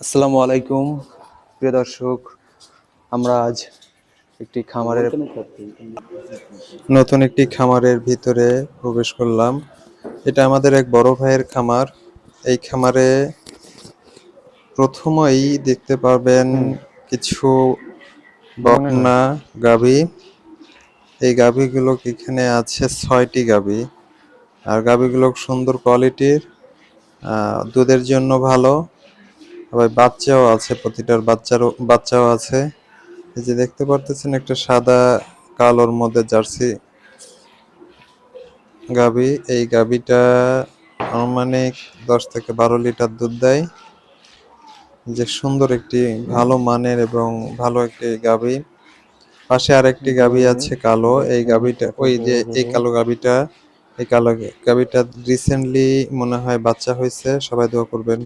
আসসালামু আলাইকুম, প্রিয় দর্শক। আমরা আজ একটি খামারের নতুন একটি খামারের ভিতরে প্রবেশ করলাম। এটা আমাদের এক বড় ভাইয়ের খামার। এই খামারে প্রথমেই দেখতে পাবেন কিছু বকনা গাভী এই গাভীগুলো এখানে আছে ছয়টি গাভী আর গাভীগুলো সুন্দর কোয়ালিটির দুধের জন্য ভালো। আবার বাচ্চাও আছে, প্রতিটার বাচ্চারও, বাচ্চাও আছে। এই যে দেখতে পারতেছেন একটা সাদা কালোর মধ্যে জার্সি গাভী এই গাভীটা আনুমানিক দশ থেকে বারো লিটার দুধ দেয়। যে সুন্দর একটি ভালো মানের এবং ভালো একটি গাভী। পাশে আরেকটি গাভী আছে কালো। এই গাভীটা, ওই যে এই কালো গাভীটা, এই কালো গাভীটা রিসেন্টলি মনে হয় বাচ্চা হয়েছে। সবাই দোয়া করবেন।